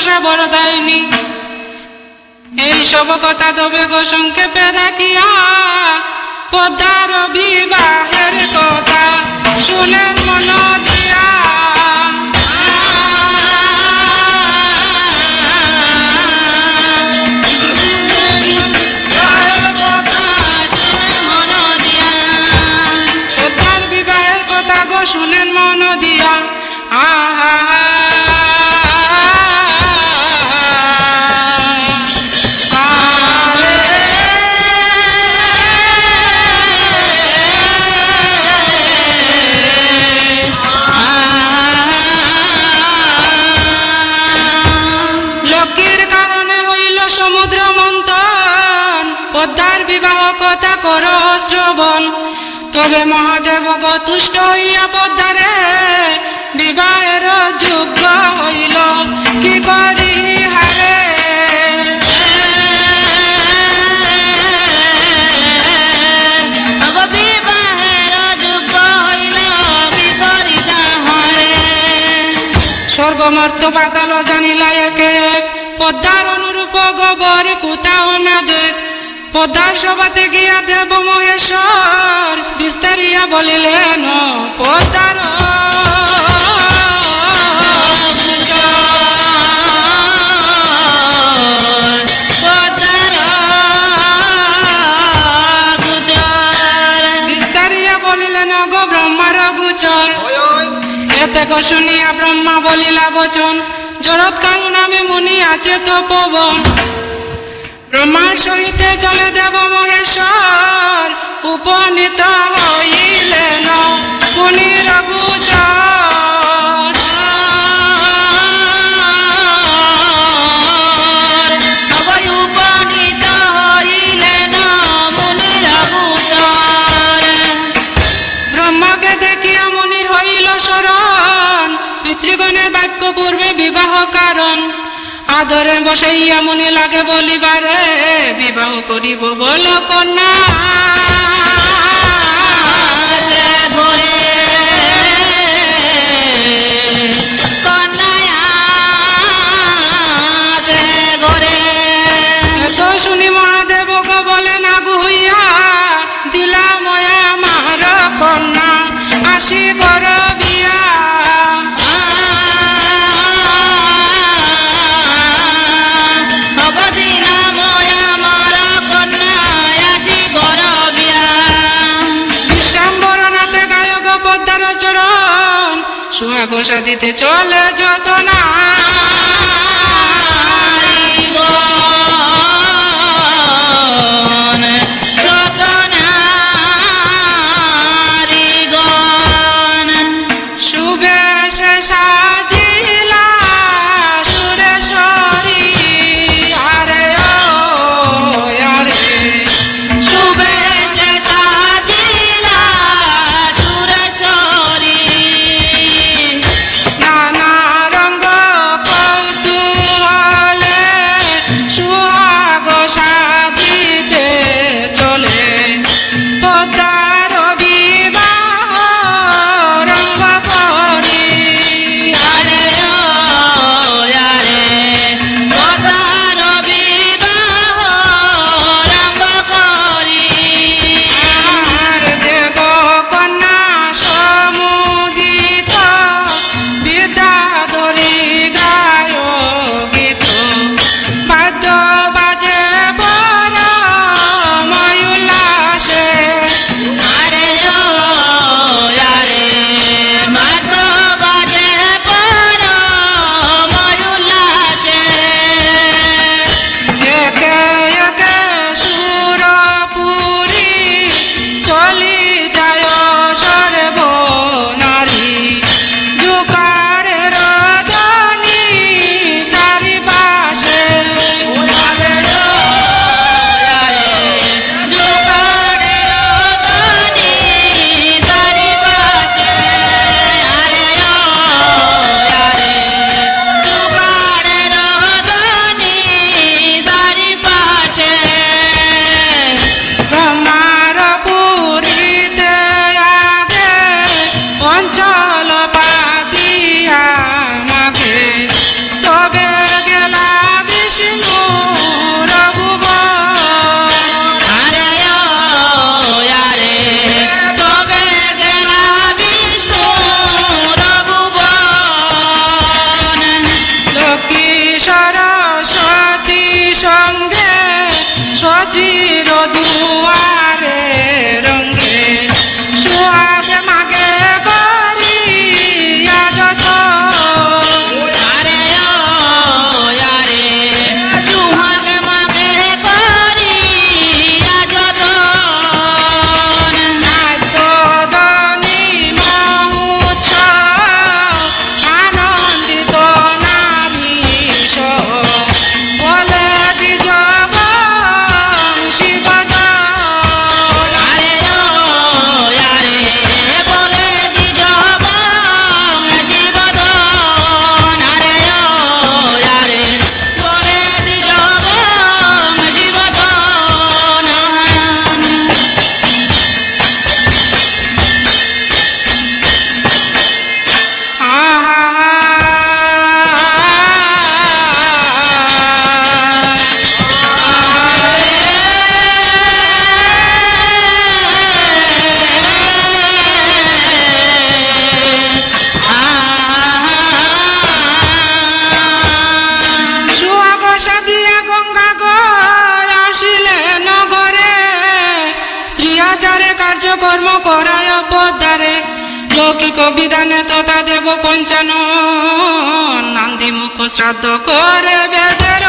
ভক্তি বড় দেয়নি। এই সব কথা তবে গো সংক্ষেপে রাখিয়া পদ্মার বিবাহের কথা। শুনে মন শ্রবণ তবে মহাদেব গো তুষ্ট হইয়া পদ্মারে বিবাহের যোগ্য হইল। কি করি হারে? স্বর্গমর্ত পাতাল জানিলা একে। পদ্মার অনুরূপ গোবর কোথাও পদ্মার সভাতে গিয়া দেব মহেশ্বর, বিস্তারিয়া বলিলেন গো শুনিয়া ব্রহ্মা বলিলা, বচন জরৎ কারু নামে মুনি আছে তো পবন ব্রহ্মার সহিতে চলে দেব মহেশ্বর উপনীত আদরে বসাইয়া মুনি লাগে বলিবারে বিবাহ করিব বল কন্যা। এত শুনি সাদিতে চলে যত না কর্ম করায় পদ্মারে লৌকিক বিধানে তথা দেব পঞ্চানন। নান্দি মুখ শ্রাদ্ধ করে বেদের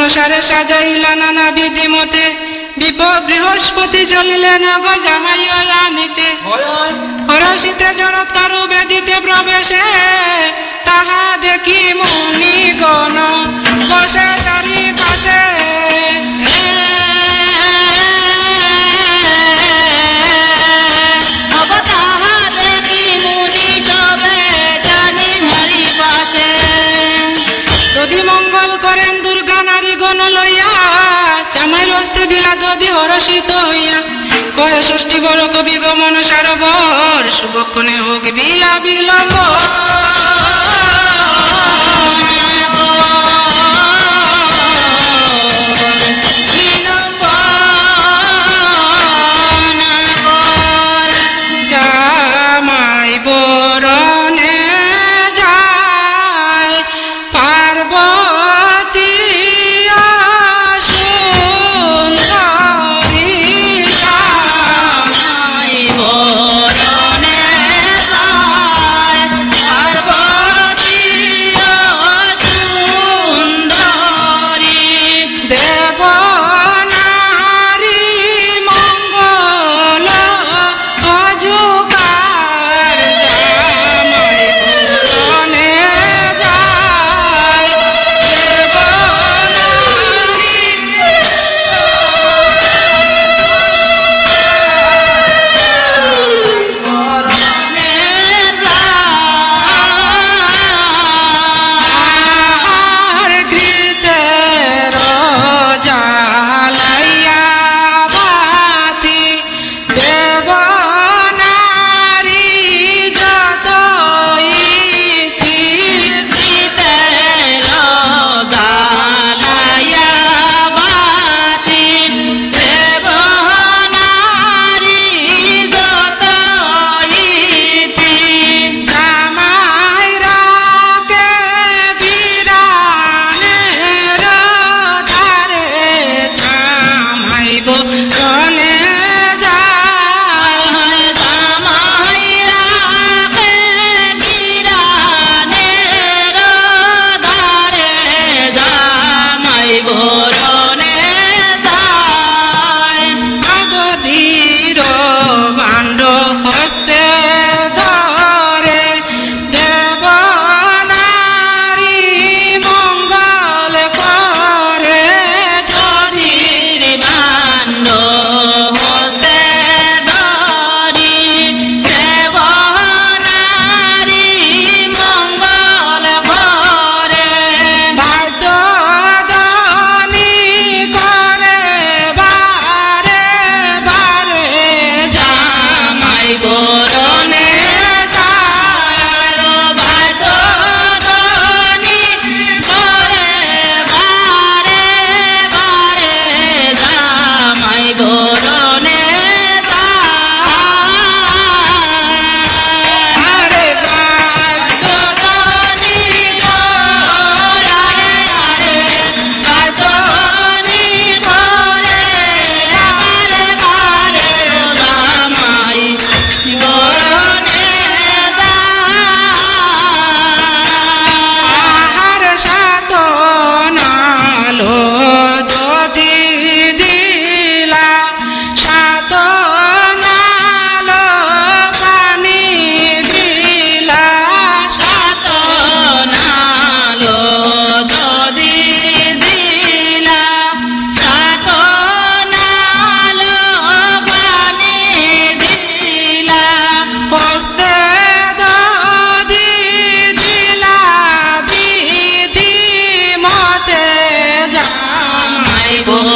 মনসারে সাজাইলা নানা বিধি মতে। বিপ বৃহস্পতি চলিলেন গো জামাই আনিতে হরসিতে বেদিতে প্রবেশে। তাহা দেখি মুনি গণ বসে চারি দিলা যদি হরষিত হইয়া কয় ষষ্ঠী বড় কবি গমন সারবর শুভক্ষণে হোক বিলা বিলম্ব।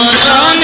I'm Rana.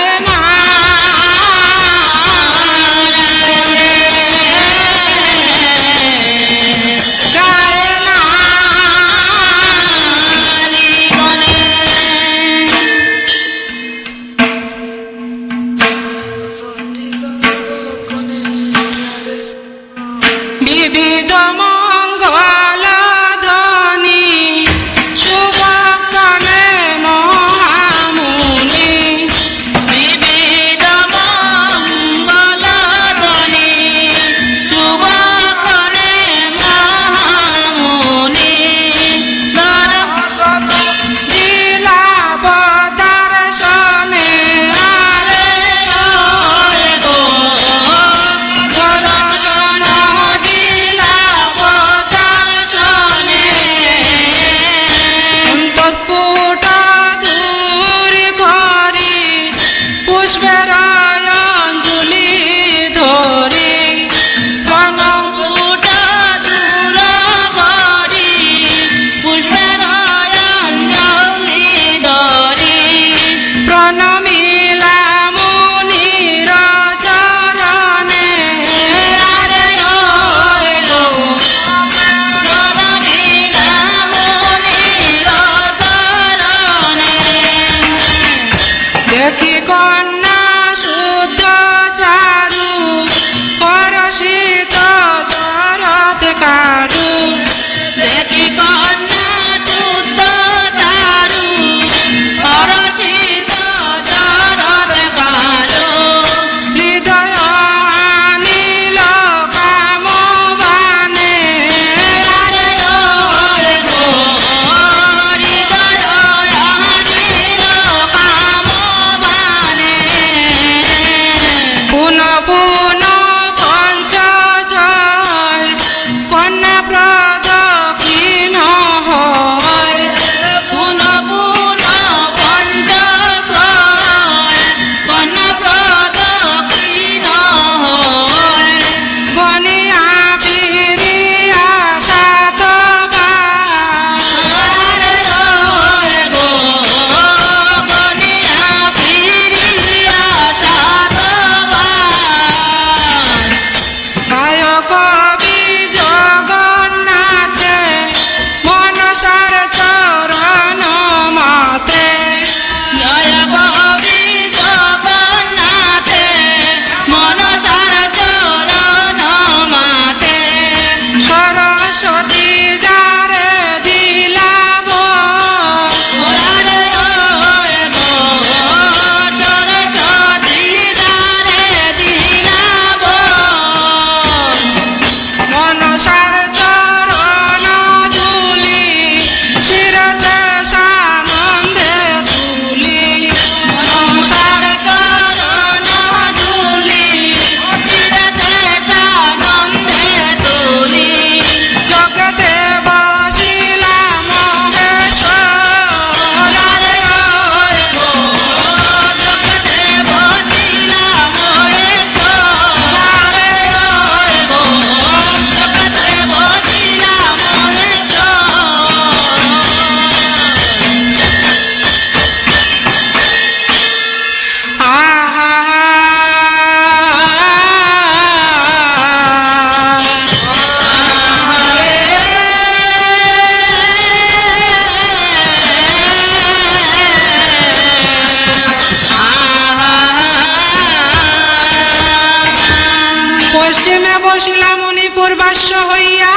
উপাস্য হইয়া,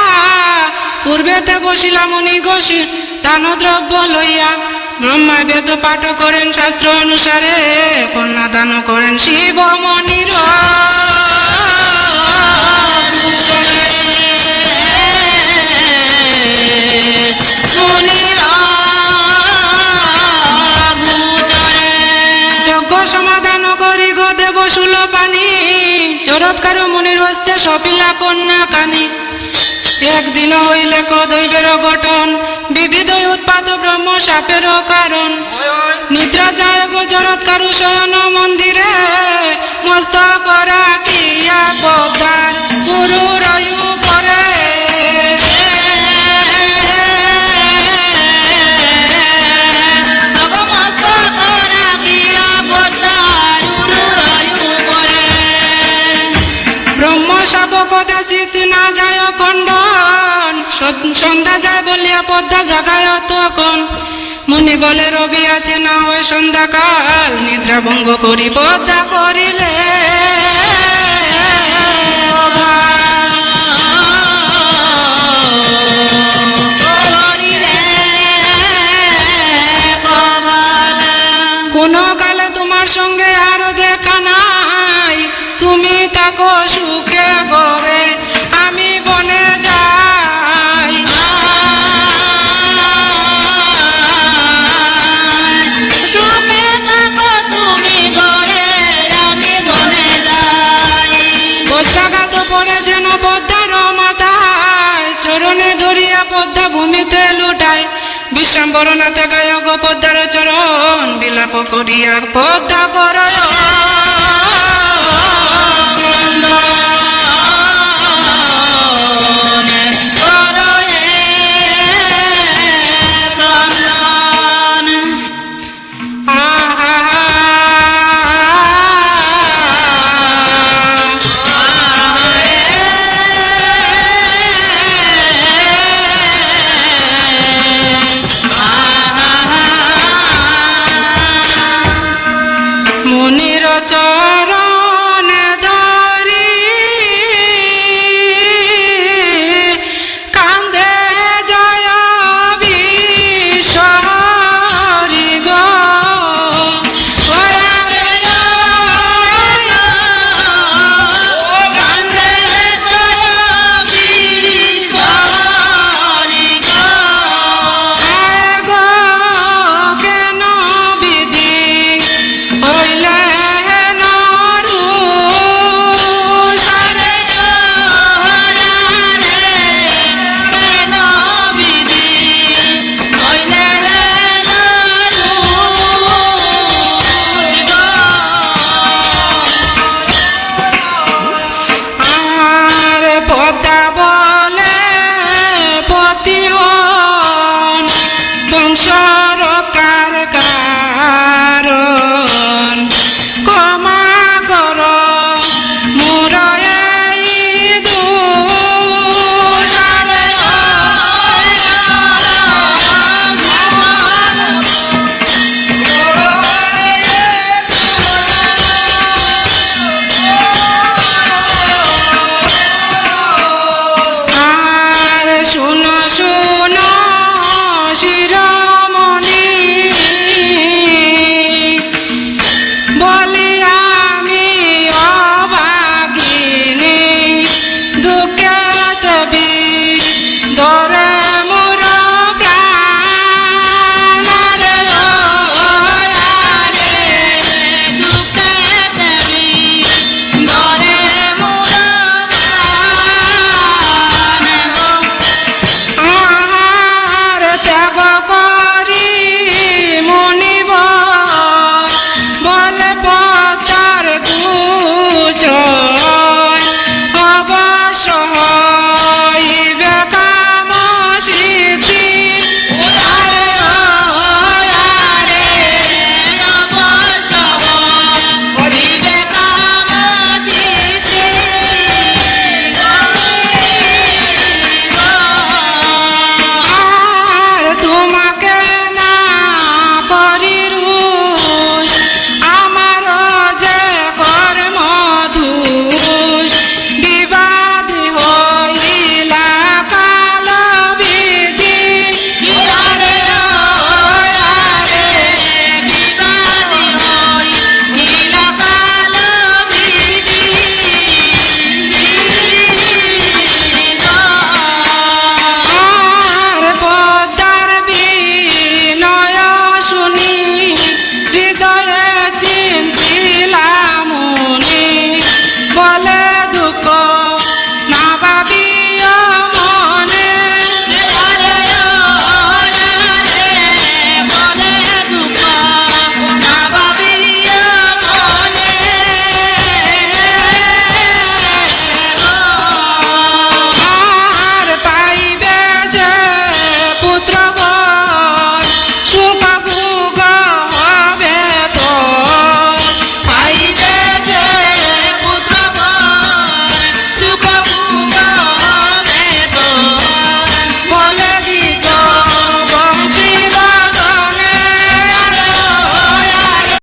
পূর্বেতে বসিলাম উনি ঘোষী দানদ্রব্য লইয়া। ব্রহ্মা বেদ পাঠ করেন শাস্ত্র অনুসারে কন্যা দান করেন শিব মনির। জরৎকার মনির হস্তে সপিলা কন্যা কানি। একদিন হইলে কদৈবের গঠন বিবিধ উৎপাত ব্রহ্ম সাপের কারণ। নিদ্রা যায় গো জরৎকারু শয়ন মন্দিরে মস্ত করা সন্ধ্যা যায় বলিয়া পদ্মা জাগায় তখন মুনি বলে, রবি আছে না হয় সন্ধ্যাকাল, নিদ্রা ভঙ্গ করি পদ্মা করিলে তোমার সঙ্গে আরও দেখা নাই। তুমি তাকো সুখে গড়ে করিয়া পদ্মা করয়